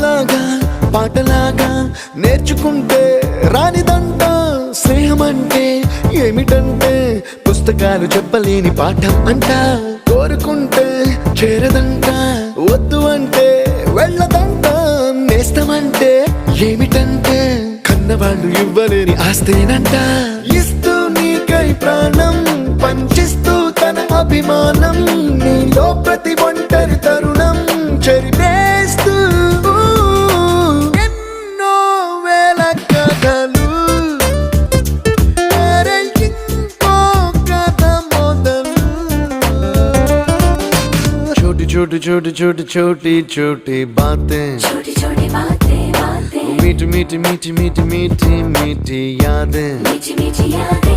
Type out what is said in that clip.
పాటలాగా పాటలాగా నేర్చుకుంటే రానిదంట. స్నేహం అంటే ఏమిటంటే పుస్తకాలు చెప్పలేని పాఠం అంట. కోరుకుంటే చేరదంట వద్దు అంటే వెళ్ళదంట. నేస్తమంటే ఏమిటంటే కన్నవాళ్ళు ఇవ్వలేని ఆస్తేనంట. ఇస్తూ నీకై ప్రాణం పంచిస్తూ తన అభిమానం. నీలో ప్రతిభ छोटी छोटी छोटी छोटी छोटी छोटी बातें। छोटी छोटी बातें बातें। मीठी मीठी मीठी मीठी मीठी मीठी यादें। मीठी मीठी यादें।